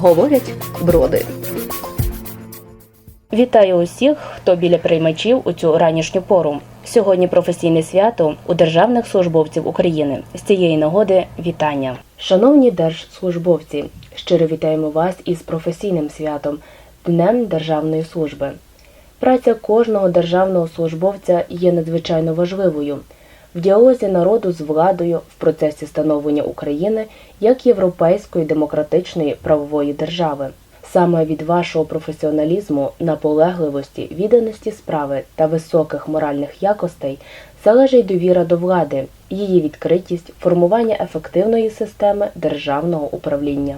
говорять броди. Вітаю усіх, хто біля приймачів у цю ранішню пору. Сьогодні професійне свято у державних службовців України. З цієї нагоди вітання. Шановні держслужбовці, щиро вітаємо вас із професійним святом Днем Державної служби. Праця кожного державного службовця є надзвичайно важливою в діалозі народу з владою в процесі становлення України як європейської демократичної правової держави. Саме від вашого професіоналізму, наполегливості, відданості справи та високих моральних якостей залежить довіра до влади, її відкритість, формування ефективної системи державного управління,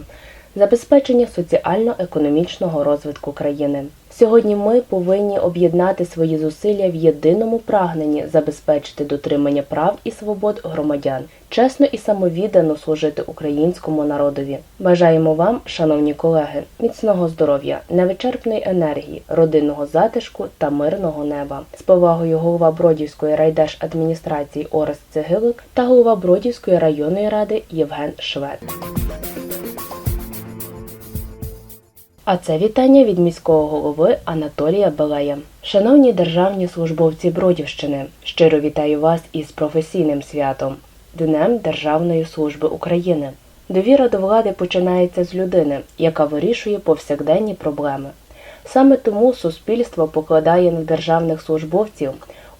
забезпечення соціально-економічного розвитку країни. Сьогодні ми повинні об'єднати свої зусилля в єдиному прагненні забезпечити дотримання прав і свобод громадян, чесно і самовіддано служити українському народові. Бажаємо вам, шановні колеги, міцного здоров'я, невичерпної енергії, родинного затишку та мирного неба. З повагою голова Бродівської райдержадміністрації Орест Цегилик та голова Бродівської районної ради Євген Швед. А це вітання від міського голови Анатолія Белея. Шановні державні службовці Бродівщини, щиро вітаю вас із професійним святом Днем Державної служби України. Довіра до влади починається з людини, яка вирішує повсякденні проблеми. Саме тому суспільство покладає на державних службовців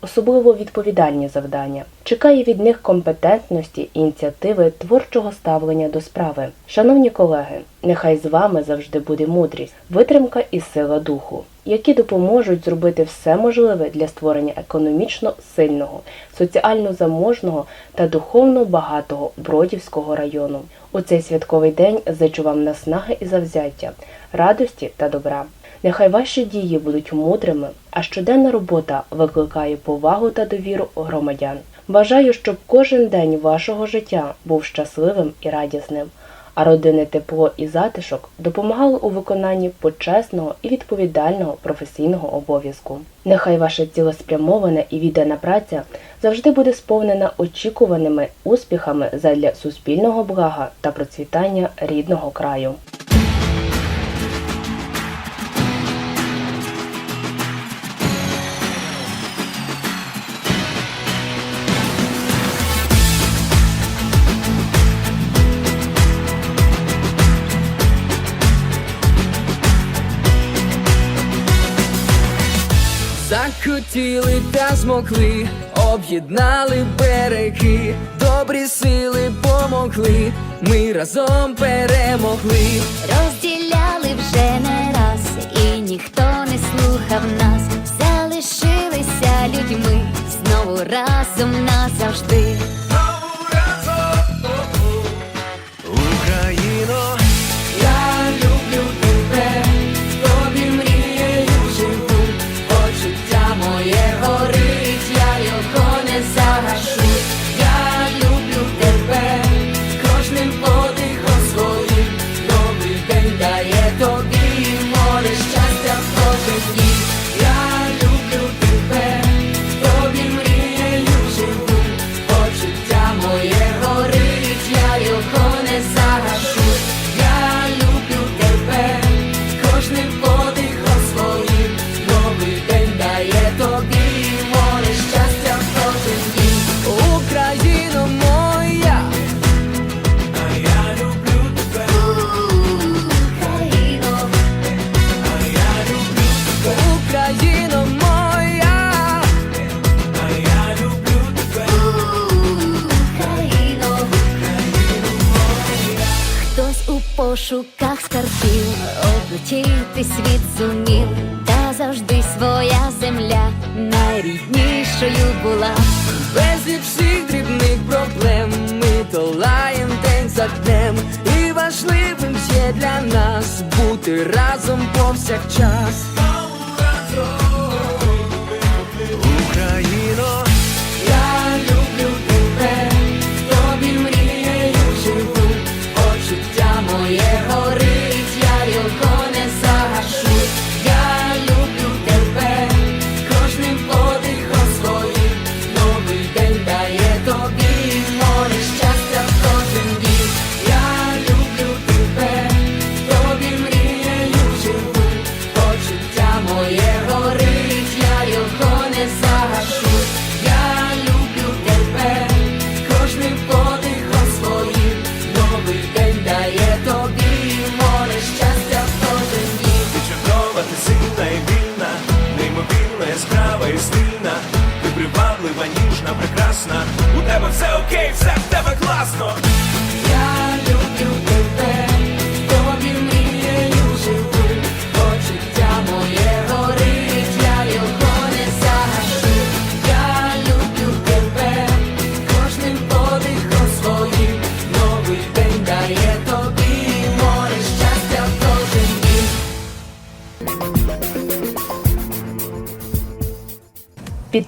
особливо відповідальні завдання, чекає від них компетентності, ініціативи, творчого ставлення до справи. Шановні колеги, нехай з вами завжди буде мудрість, витримка і сила духу, які допоможуть зробити все можливе для створення економічно сильного, соціально заможного та духовно багатого Бродівського району. У цей святковий день зичу вам наснаги і завзяття, радості та добра. Нехай ваші дії будуть мудрими, а щоденна робота викликає повагу та довіру громадян. Бажаю, щоб кожен день вашого життя був щасливим і радісним, а родинне тепло і затишок допомагали у виконанні почесного і відповідального професійного обов'язку. Нехай ваша цілеспрямована і віддана праця завжди буде сповнена очікуваними успіхами задля суспільного блага та процвітання рідного краю. Змогли, об'єднали береги, добрі сили помогли, ми разом перемогли. Розділяли вже не раз, і ніхто не слухав нас, залишилися людьми, знову разом назавжди. Зумів, та завжди своя земля найріднішою була. Безліч всіх дрібних проблем ми долаєм день за днем, і важливим є для нас бути разом повсякчас.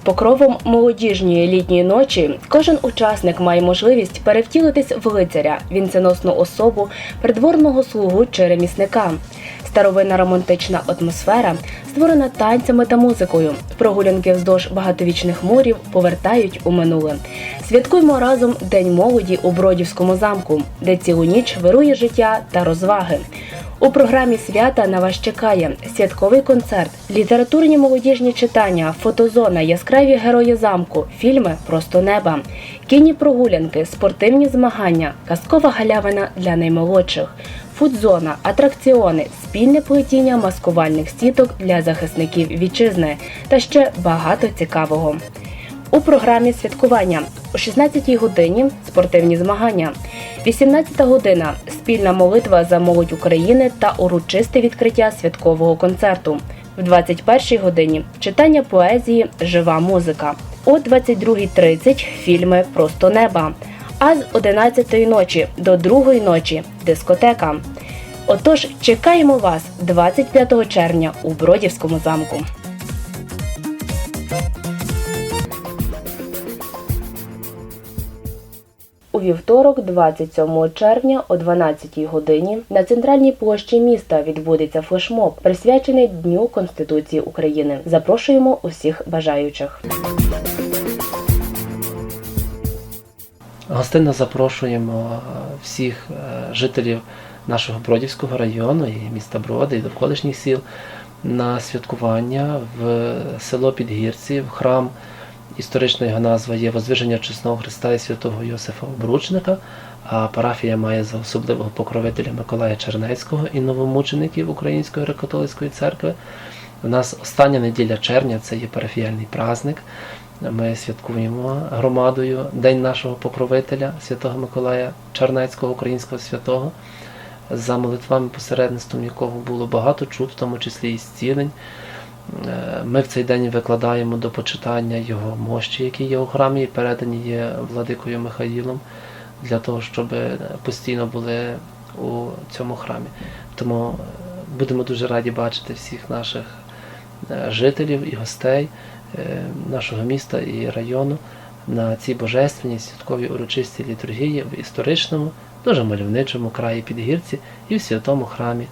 Покровом молодіжньої літньої ночі кожен учасник має можливість перевтілитись в лицаря, вінценосну особу, придворного слугу чи ремісника. Старовинна романтична атмосфера, створена танцями та музикою. Прогулянки вздовж багатовічних морів повертають у минуле. Святкуємо разом День молоді у Бродівському замку, де цілу ніч вирує життя та розваги. У програмі свята на вас чекає святковий концерт, літературні молодіжні читання, фотозона, яскраві герої замку, фільми Просто неба, кінні прогулянки, спортивні змагання, казкова галявина для наймолодших, фудзона, атракціони, спільне плетіння маскувальних сіток для захисників вітчизни. Та ще багато цікавого. У програмі святкування о 16-й годині спортивні змагання, 18-та година спільна молитва за молодь України та урочисте відкриття святкового концерту. В 21-й годині читання поезії Жива музика. О 22.30 фільми Просто неба. А з 11-ї ночі до 2-ї ночі дискотека. Отож, чекаємо вас 25 червня у Бродівському замку. Вівторок, 27 червня о 12 годині на центральній площі міста відбудеться флешмоб, присвячений Дню Конституції України. Запрошуємо усіх бажаючих. Гостинно запрошуємо е, всіх е, жителів нашого Бродівського району і міста Броди, і довколишніх сіл на святкування в село Підгірці, в храм. Історична його назва є Возвиження Чесного Христа і святого Йосифа Обручника, а парафія має за особливого покровителя Миколая Чернецького і новомучеників Української греко-католицької церкви. У нас остання неділя червня це є парафіяльний праздник. Ми святкуємо громадою День нашого покровителя Святого Миколая Чернецького, українського святого, за молитвами посередництвом якого було багато чуд, в тому числі і зцілень. Е, Ми в цей день викладаємо до почитання його мощі, які є у храмі, і передані є владикою Михаїлом, для того, щоб постійно були у цьому храмі. Тому е, будемо дуже раді бачити всіх наших е, жителів і гостей нашого міста і району на цій божественній святковій урочистій літургії в історичному, дуже мальовничому краї Підгірці і в святому храмі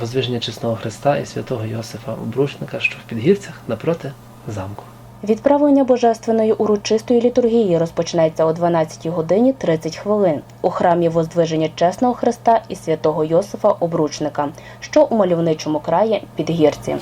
Возвиження Чесного Христа і святого Йосифа Обручника, що в Підгірцях напроти замку. Відправлення божественної урочистої літургії розпочнеться о 12 годині 30 хвилин у храмі Воздвиження Чесного Христа і святого Йосифа Обручника, що у мальовничому краї Підгірці.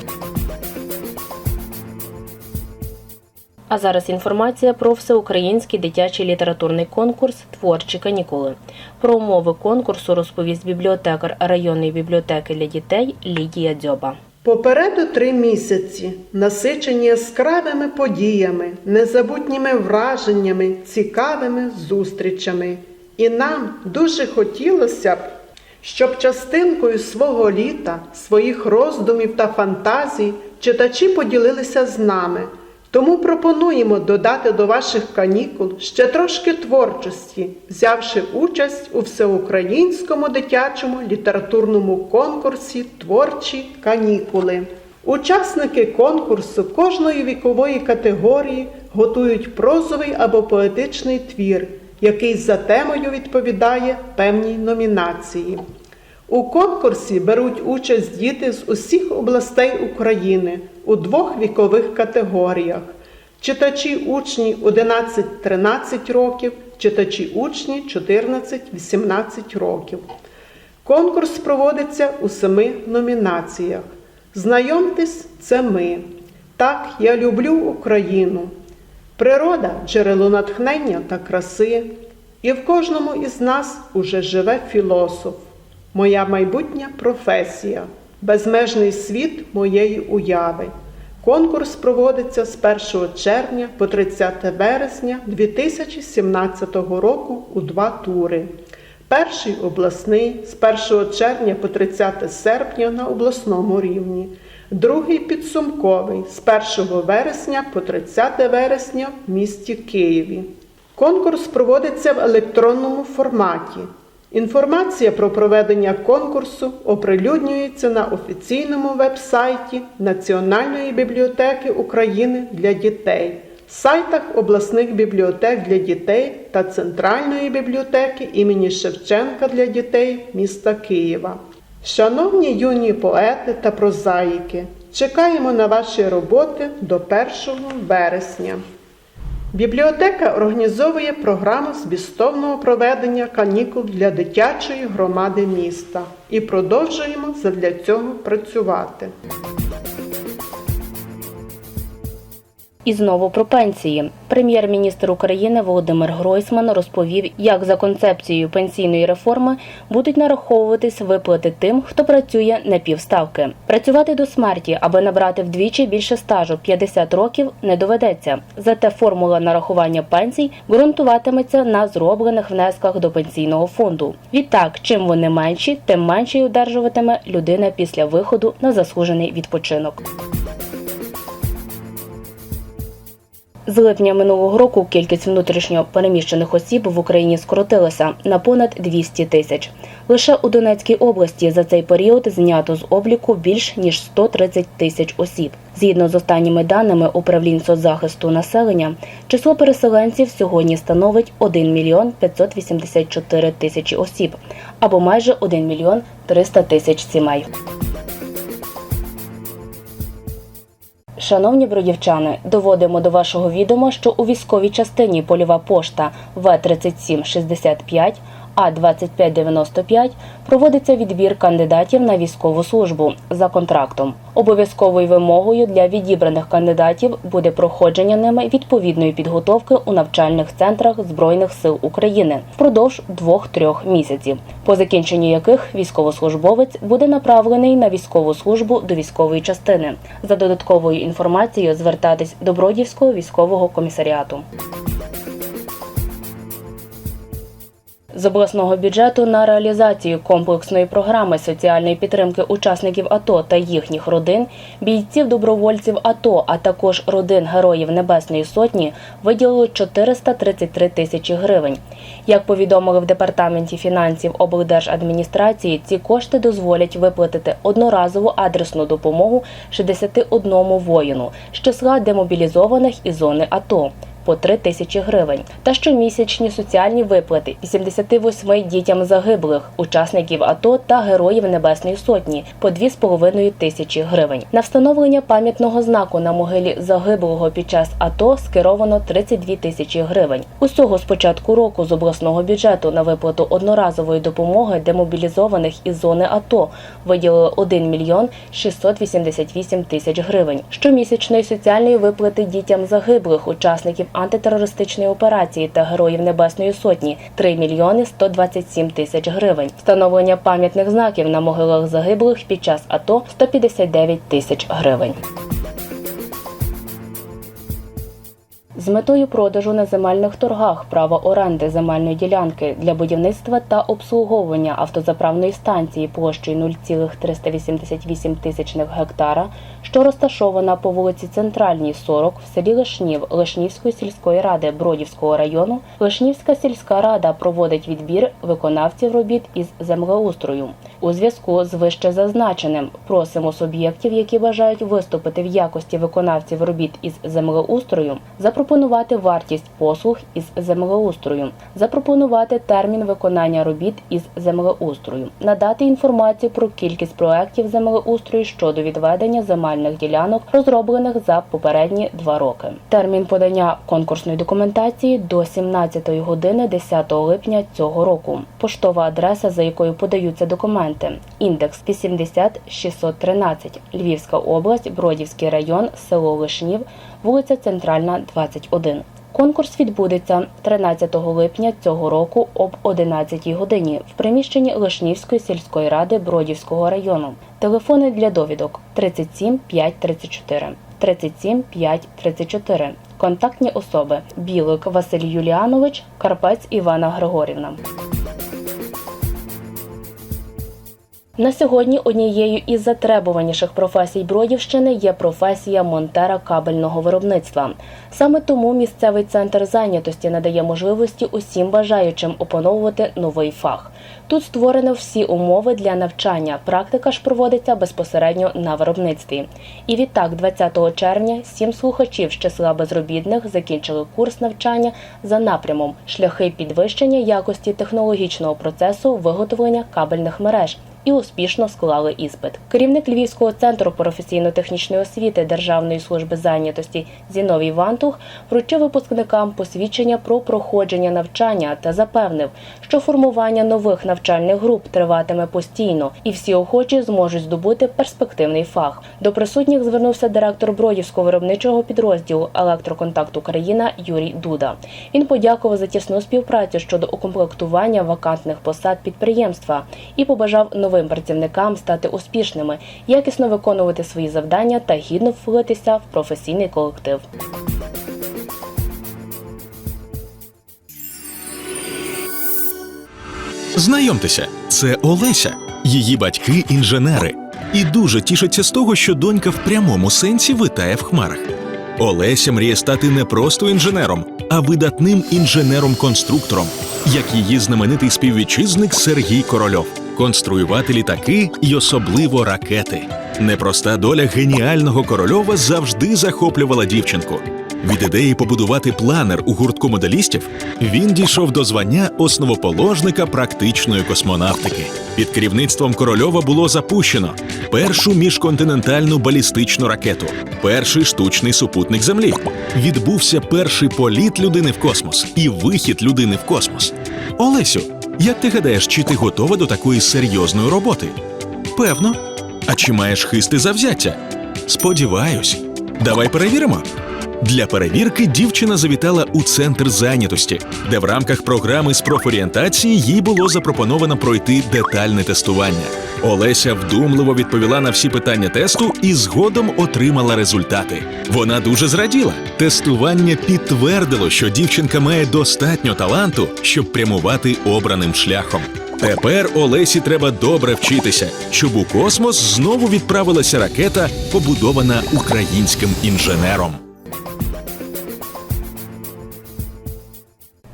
А зараз інформація про всеукраїнський дитячий літературний конкурс Творчі канікули. Про умови конкурсу розповість бібліотекар районної бібліотеки для дітей Лідія Дзьоба. Попереду три місяці, насичені яскравими подіями, незабутніми враженнями, цікавими зустрічами. І нам дуже хотілося б, щоб частинкою свого літа, своїх роздумів та фантазій читачі поділилися з нами. Тому пропонуємо додати до ваших канікул ще трошки творчості, взявши участь у всеукраїнському дитячому літературному конкурсі Творчі канікули. Учасники конкурсу кожної вікової категорії готують прозовий або поетичний твір, який за темою відповідає певній номінації. У конкурсі беруть участь діти з усіх областей України у двох вікових категоріях: читачі учні 11-13 років, читачі учні 14-18 років. Конкурс проводиться у семи номінаціях. Знайомтесь, це ми. Так, я люблю Україну. Природа джерело натхнення та краси, і в кожному із нас уже живе філософ. Моя майбутня професія, безмежний світ моєї уяви. Конкурс проводиться з 1 червня по 30 вересня 2017 року у два тури. Перший обласний з 1 червня по 30 серпня на обласному рівні. Другий підсумковий з 1 вересня по 30 вересня в місті Києві. Конкурс проводиться в електронному форматі. Інформація про проведення конкурсу оприлюднюється на офіційному веб-сайті Національної бібліотеки України для дітей, сайтах обласних бібліотек для дітей та Центральної бібліотеки імені Шевченка для дітей міста Києва. Шановні юні поети та прозаїки, чекаємо на ваші роботи до 1 вересня. Бібліотека організовує програму змістовного проведення канікул для дитячої громади міста і продовжуємо задля цього працювати. І знову про пенсії. Прем'єр-міністр України Володимир Гройсман розповів, як за концепцією пенсійної реформи будуть нараховуватись виплати тим, хто працює на півставки. Працювати до смерті, аби набрати вдвічі більше стажу 50 років, не доведеться. Зате формула нарахування пенсій ґрунтуватиметься на зроблених внесках до пенсійного фонду. Відтак, чим вони менші, тим менше й одержуватиме людина після виходу на заслужений відпочинок. З липня минулого року кількість внутрішньо переміщених осіб в Україні скоротилася на понад 200 тисяч. Лише у Донецькій області за цей період знято з обліку більш ніж 130 тисяч осіб. Згідно з останніми даними управлінь соцзахисту населення, число переселенців сьогодні становить 1 мільйон 584 тисячі осіб, або майже 1 мільйон 300 тисяч сімей. Шановні бродівчани, доводимо до вашого відома, що у військовій частині польова пошта В3765 А2595 проводиться відбір кандидатів на військову службу за контрактом. Обов'язковою вимогою для відібраних кандидатів буде проходження ними відповідної підготовки у навчальних центрах Збройних сил України впродовж двох-трьох місяців, по закінченню яких військовослужбовець буде направлений на військову службу до військової частини. За додатковою інформацією звертатись до Бродівського військового комісаріату. З обласного бюджету на реалізацію комплексної програми соціальної підтримки учасників АТО та їхніх родин, бійців добровольців АТО, а також родин Героїв Небесної Сотні виділили 433 тисячі гривень. Як повідомили в департаменті фінансів облдержадміністрації, ці кошти дозволять виплатити одноразову адресну допомогу 61 воїну з числа демобілізованих із зони АТО по 3 тисячі гривень та щомісячні соціальні виплати 88 дітям загиблих, учасників АТО та героїв Небесної Сотні по 2,5 тисячі гривень. На встановлення пам'ятного знаку на могилі загиблого під час АТО скеровано 32 тисячі гривень. Усього з початку року з обласного бюджету на виплату одноразової допомоги демобілізованих із зони АТО виділили 1 мільйон 688 тисяч гривень. Щомісячної соціальної виплати дітям загиблих учасників антитерористичної операції та героїв Небесної Сотні 3 мільйони 127 тисяч гривень. Встановлення пам'ятних знаків на могилах загиблих під час АТО 159 тисяч гривень. З метою продажу на земельних торгах права оренди земельної ділянки для будівництва та обслуговування автозаправної станції площею 0,388 тисячних гектара, що розташована по вулиці Центральній, 40 в селі Лишнів Лишнівської сільської ради Бродівського району, Лишнівська сільська рада проводить відбір виконавців робіт із землеустрою. У зв'язку з вище зазначеним просимо суб'єктів, які бажають виступити в якості виконавців робіт із землеустрою, запропонувати вартість послуг із землеустрою, запропонувати термін виконання робіт із землеустрою, надати інформацію про кількість проєктів землеустрою щодо відведення земельних ділянок, розроблених за попередні два роки. Термін подання конкурсної документації до 17 години 10 липня цього року. Поштова адреса, за якою подаються документи. Індекс 80613, Львівська область, Бродівський район, село Лишнів, вулиця Центральна, 21. Конкурс відбудеться 13 липня цього року об 11 годині в приміщенні Лишнівської сільської ради Бродівського району. Телефони для довідок 37 5 34. 37 5 34. Контактні особи Білик Василь Юліанович, Карпець Івана Григорівна. На сьогодні однією із затребуваніших професій Бродівщини є професія монтера кабельного виробництва. Саме тому місцевий центр зайнятості надає можливості усім бажаючим опановувати новий фах. Тут створено всі умови для навчання. Практика ж проводиться безпосередньо на виробництві. І відтак, 20 червня, сім слухачів з числа безробітних закінчили курс навчання за напрямом шляхи підвищення якості технологічного процесу виготовлення кабельних мереж і успішно склали іспит. Керівник Львівського центру професійно-технічної освіти Державної служби зайнятості Зіновій Вантух вручив випускникам посвідчення про проходження навчання та запевнив, що формування нових навчальних груп триватиме постійно, і всі охочі зможуть здобути перспективний фах. До присутніх звернувся директор Бродівського виробничого підрозділу Електроконтакт Україна Юрій Дуда. Він подякував за тісну співпрацю щодо укомплектування вакантних посад підприємства і побажав новим працівникам стати успішними, якісно виконувати свої завдання та гідно вплитися в професійний колектив. Знайомтеся, це Олеся. Її батьки інженери. І дуже тішаться з того, що донька в прямому сенсі витає в хмарах. Олеся мріє стати не просто інженером, а видатним інженером-конструктором, як її знаменитий співвітчизник Сергій Корольов, конструювати літаки і особливо ракети. Непроста доля геніального корольова завжди захоплювала дівчинку. Від ідеї побудувати планер у гуртку моделістів він дійшов до звання основоположника практичної космонавтики. Під керівництвом Корольова було запущено першу міжконтинентальну балістичну ракету, перший штучний супутник Землі. Відбувся перший політ людини в космос і вихід людини в космос. Олесю, як ти гадаєш, чи ти готова до такої серйозної роботи? Певно. А чи маєш хисти завзяття? Сподіваюсь. Давай перевіримо. Для перевірки дівчина завітала у центр зайнятості, де в рамках програми з профорієнтації їй було запропоновано пройти детальне тестування. Олеся вдумливо відповіла на всі питання тесту і згодом отримала результати. Вона дуже зраділа. Тестування підтвердило, що дівчинка має достатньо таланту, щоб прямувати обраним шляхом. Тепер Олесі треба добре вчитися, щоб у космос знову відправилася ракета, побудована українським інженером.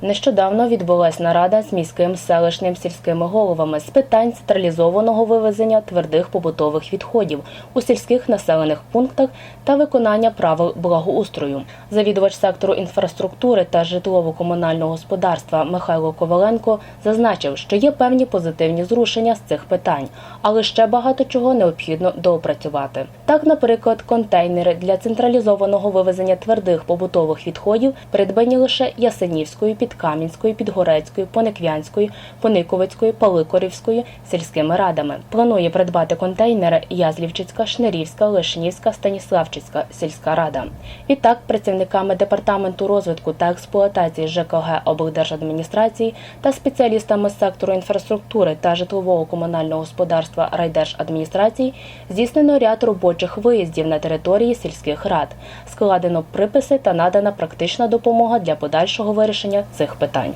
Нещодавно відбулась нарада з міським селищним сільськими головами з питань централізованого вивезення твердих побутових відходів у сільських населених пунктах та виконання правил благоустрою. Завідувач сектору інфраструктури та житлово-комунального господарства Михайло Коваленко зазначив, що є певні позитивні зрушення з цих питань, але ще багато чого необхідно доопрацювати. Так, наприклад, контейнери для централізованого вивезення твердих побутових відходів придбані лише Ясенівською, Підкам'янською, Підгорецькою, Пониквянською, Пониковицькою, Паликорівською сільськими радами. Планує придбати контейнери Язлівчицька, Шнирівська, Лишнівська, Станіславчицька сільська рада. Відтак, працівниками департаменту розвитку та експлуатації ЖКГ облдержадміністрації та спеціалістами сектору інфраструктури та житлового комунального господарства райдержадміністрації здійснено ряд робочих виїздів на території сільських рад, складено приписи та надана практична допомога для подальшого вирішення цих питань.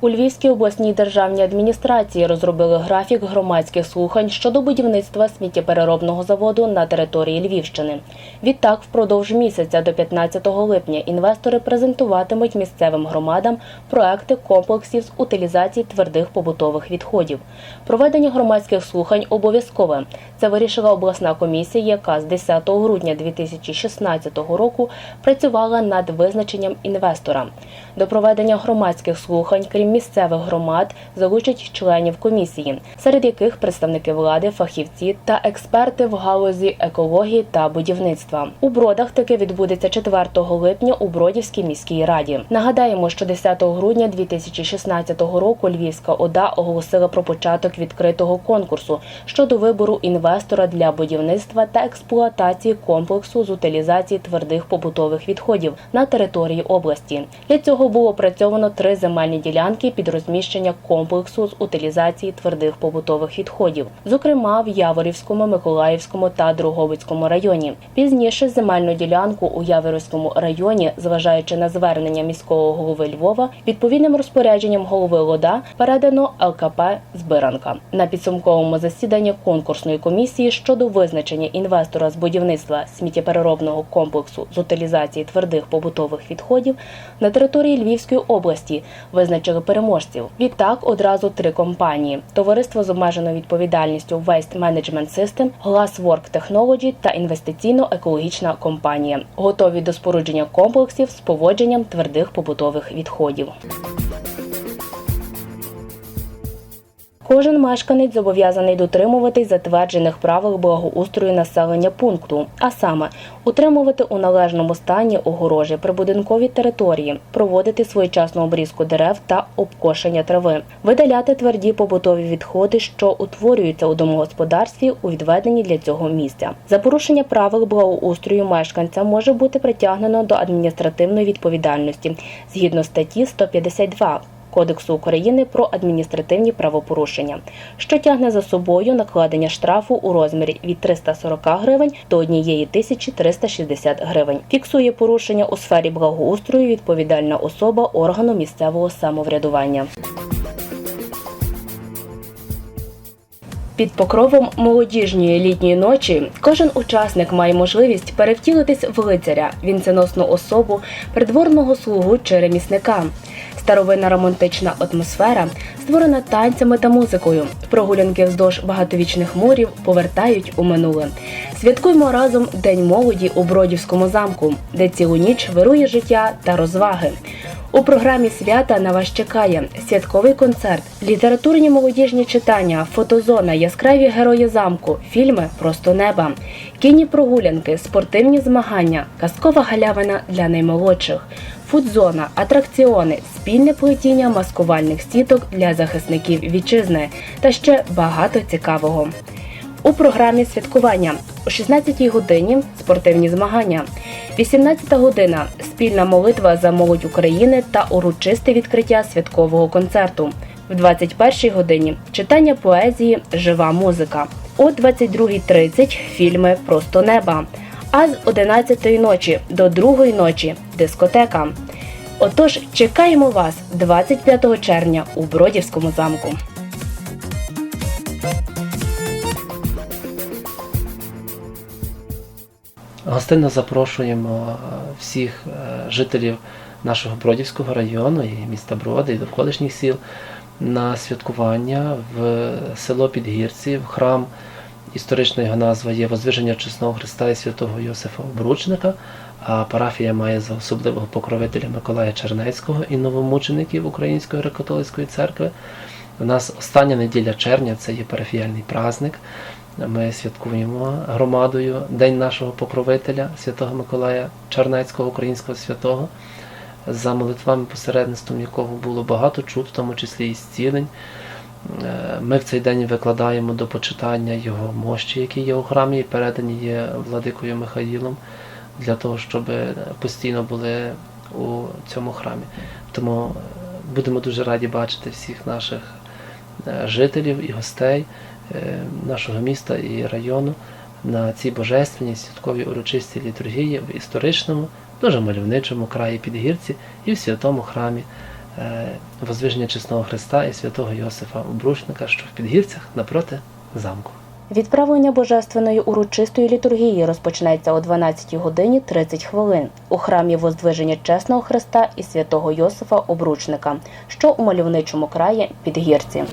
У Львівській обласній державній адміністрації розробили графік громадських слухань щодо будівництва сміттєпереробного заводу на території Львівщини. Відтак, впродовж місяця до 15 липня інвестори презентуватимуть місцевим громадам проекти комплексів з утилізації твердих побутових відходів. Проведення громадських слухань обов'язкове. Це вирішила обласна комісія, яка з 10 грудня 2016 року працювала над визначенням інвестора. До проведення громадських слухань, крім місцевих громад, залучать членів комісії, серед яких представники влади, фахівці та експерти в галузі екології та будівництва. У бродах таки відбудеться 4 липня у Бродівській міській раді. Нагадаємо, що 10 грудня 2016 року Львівська ОДА оголосила про початок відкритого конкурсу щодо вибору інвестора для будівництва та експлуатації комплексу з утилізації твердих побутових відходів на території області. Для цього було опрацьовано три земельні ділянки під розміщення комплексу з утилізації твердих побутових відходів, зокрема в Яворівському, Миколаївському та Друговицькому районі. Пізніше земельну ділянку у Яворівському районі, зважаючи на звернення міського голови Львова, відповідним розпорядженням голови ЛОДА передано ЛКП Збиранка. На підсумковому засіданні конкурсної комісії щодо визначення інвестора з будівництва сміттєпереробного комплексу з утилізації твердих побутових відходів на території Львівської області визначили переможців. Відтак одразу три компанії: товариство з обмеженою відповідальністю Waste Management System, Glasswork Technology та інвестиційно-екологічна компанія, готові до спорудження комплексів з поводженням твердих побутових відходів. Кожен мешканець зобов'язаний дотримуватись затверджених правил благоустрою населення пункту, а саме утримувати у належному стані огорожі прибудинкові території, проводити своєчасну обрізку дерев та обкошення трави, видаляти тверді побутові відходи, що утворюються у домогосподарстві у відведенні для цього місця. За порушення правил благоустрою мешканця може бути притягнено до адміністративної відповідальності згідно статті 152 Кодексу України про адміністративні правопорушення, що тягне за собою накладення штрафу у розмірі від 340 гривень до 1360 гривень. Фіксує порушення у сфері благоустрою відповідальна особа органу місцевого самоврядування. Під покровом молодіжньої літньої ночі кожен учасник має можливість перевтілитись в лицаря, вінценосну особу, придворного слугу чи ремісника. Старовинна романтична атмосфера, створена танцями та музикою. Прогулянки вздовж багатовічних мурів повертають у минуле. Святкуємо разом День молоді у Бродівському замку, де цілу ніч вирує життя та розваги. У програмі свята на вас чекає святковий концерт, літературні молодіжні читання, фотозона, яскраві герої замку, фільми Просто неба, кінні прогулянки, спортивні змагання, казкова галявина для наймолодших, фудзона, атракціони, спільне плетіння маскувальних сіток для захисників вітчизни та ще багато цікавого. У програмі святкування о 16-й годині спортивні змагання, 18-та година спільна молитва за молодь України та урочисте відкриття святкового концерту. В 21-й годині читання поезії Жива музика. О 22.30 фільми Просто неба. А з 11-ї ночі до 2-ї ночі дискотека. Отож, чекаємо вас 25 червня у Бродівському замку. Гостинно запрошуємо е, всіх е, жителів нашого Бродівського району і міста Броди і довколишніх сіл на святкування в село Підгірці, в храм. Історична його назва є Возвиження Чесного Христа і святого Йосифа Обручника, а парафія має за особливого покровителя Миколая Чернецького і новомучеників Української греко-католицької церкви. У нас остання неділя червня це є парафіяльний праздник. Ми святкуємо громадою День нашого покровителя Святого Миколая Чернецького, українського святого, за молитвами посередництвом якого було багато чуд, в тому числі і зцілень. Е, Ми в цей день викладаємо до почитання його мощі, які є у храмі, і передані є владикою Михаїлом, для того, щоб постійно були у цьому храмі. Тому е, будемо дуже раді бачити всіх наших е, жителів і гостей нашого міста і району на цій божественній святковій урочистій літургії в історичному, дуже мальовничому краї Підгірці і в святому храмі Возвиження Чесного Христа і святого Йосифа Обручника, що в Підгірцях напроти замку. Відправлення божественної урочистої літургії розпочнеться о 12 годині 30 хвилин у храмі Воздвиження Чесного Христа і святого Йосифа Обручника, що у мальовничому краї Підгірці.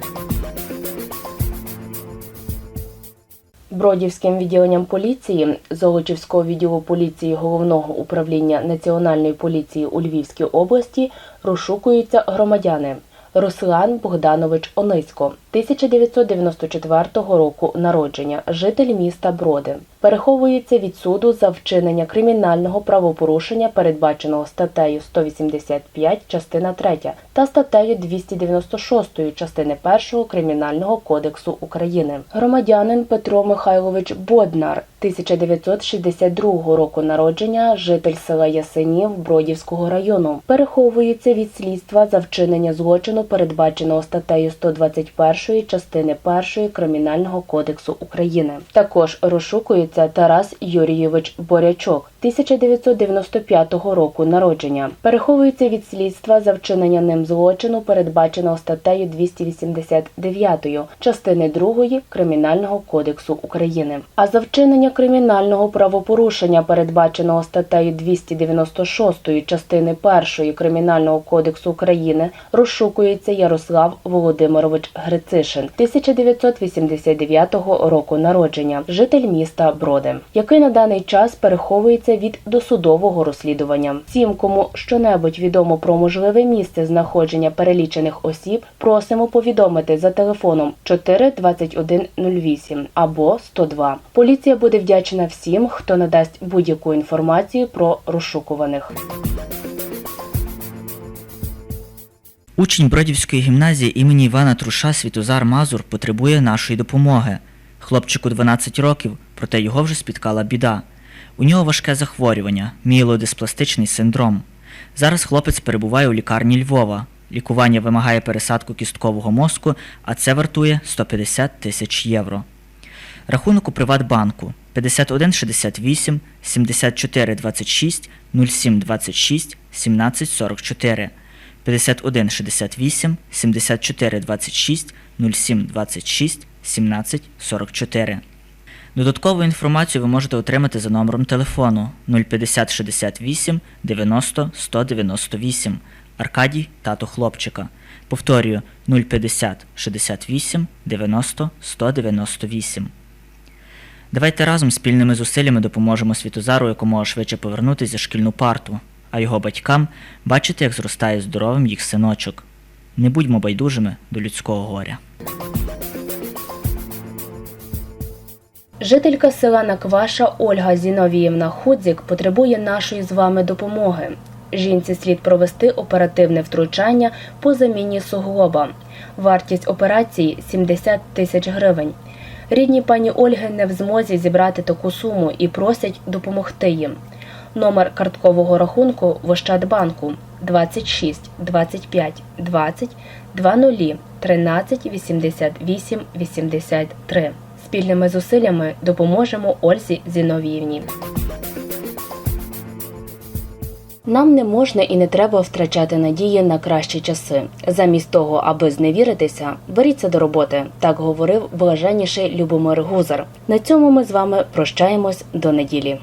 Бродівським відділенням поліції Золочівського відділу поліції головного управління Національної поліції у Львівській області розшукуються громадяни. Руслан Богданович Онисько, 1994 року народження, житель міста Броди. Переховується від суду за вчинення кримінального правопорушення, передбаченого статтею 185 частина 3 та статтею 296 частини 1 Кримінального кодексу України. Громадянин Петро Михайлович Боднар 1962 року народження, житель села Ясенів Бродівського району, переховується від слідства за вчинення злочину, передбаченого статтею 121 частини 1 Кримінального кодексу України. Також розшукується Тарас Юрійович Борячок 1995 року народження. Переховується від слідства за вчинення ним злочину, передбаченого статтею 289 частини 2 Кримінального кодексу України. А за вчинення кримінального правопорушення, передбаченого статтею 296 частини 1 Кримінального кодексу України, розшукується Ярослав Володимирович Грицишин 1989 року народження, житель міста Броди, який на даний час переховується від досудового розслідування. Всім, кому щонебудь відомо про можливе місце знаходження перелічених осіб, просимо повідомити за телефоном 4 2108 або 102. Поліція буде вдячна всім, хто надасть будь-яку інформацію про розшукуваних. Учень Бродівської гімназії імені Івана Труша Світозар Мазур потребує нашої допомоги. Хлопчику 12 років, проте його вже спіткала біда. У нього важке захворювання, мієлодиспластичний синдром. Зараз хлопець перебуває у лікарні Львова. Лікування вимагає пересадку кісткового мозку, а це вартує 150 тисяч євро. Рахунок у Приватбанку 5168 7426 0726 1744 5168 7426 0726 1744. Додаткову інформацію ви можете отримати за номером телефону 050 68 90 198 Аркадій тато хлопчика. Повторюю 050 68 90 198. Давайте разом спільними зусиллями допоможемо Світозару якомога швидше повернутися за шкільну парту, а його батькам бачити, як зростає здоровим їх синочок. Не будьмо байдужими до людського горя. Жителька села Накваша Ольга Зіновіївна Худзік потребує нашої з вами допомоги. Жінці слід провести оперативне втручання по заміні суглоба. Вартість операції 70 тисяч гривень. Рідні пані Ольги не в змозі зібрати таку суму і просять допомогти їм. Номер карткового рахунку в Ощадбанку 26 25 20 20 13 88 83. Спільними зусиллями допоможемо Ользі Зіновіївні. Нам не можна і не треба втрачати надії на кращі часи. Замість того, аби зневіритися, беріться до роботи. Так говорив блаженніший Любомир Гузар. На цьому ми з вами прощаємось до неділі.